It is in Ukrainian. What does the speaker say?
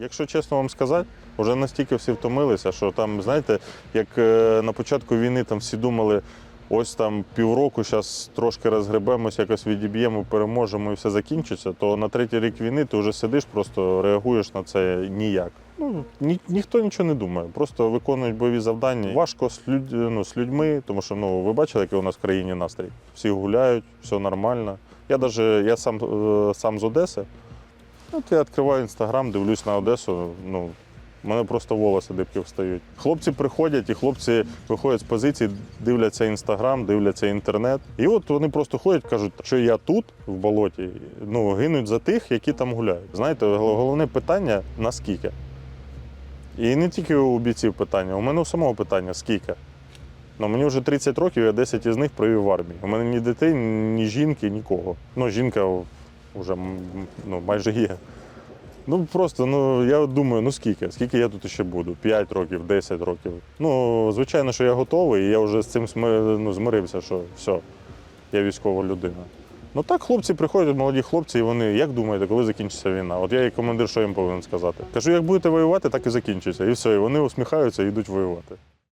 Якщо чесно вам сказати, вже настільки всі втомилися, що там, знаєте, як е, на початку війни там всі думали, ось там півроку, зараз трошки розгребемось, якось відіб'ємо, переможемо і все закінчиться, то на третій рік війни ти вже сидиш, просто реагуєш на це ніяк. Ну, ні, ніхто нічого не думає, просто виконують бойові завдання. Важко з, люд, ну, з людьми, тому що ну, ви бачили, який у нас в країні настрій. Всі гуляють, все нормально. Я даже, я сам, е, сам з Одеси. От я відкриваю інстаграм, дивлюсь на Одесу. Ну, у мене просто волоси дибки встають. Хлопці приходять, і хлопці виходять з позиції, дивляться інстаграм, дивляться інтернет. І от вони просто ходять, кажуть, що я тут, в болоті, ну, гинуть за тих, які там гуляють. Знаєте, головне питання наскільки. І не тільки у бійців питання, у мене у самого питання скільки. Ну, мені вже 30 років, я 10 із них провів в армії. У мене ні дітей, ні жінки, нікого. Ну, жінка вже ну, майже є. Ну просто ну я думаю, ну скільки? Скільки я тут ще буду? 5 років, 10 років. Ну, звичайно, що я готовий, і я вже з цим ну, змирився, що все, я військова людина. Ну так хлопці приходять, молоді хлопці, і вони, як думаєте, коли закінчиться війна? От я як командир, що їм повинен сказати? Кажу, як будете воювати, так і закінчиться. І все, і вони усміхаються і йдуть воювати.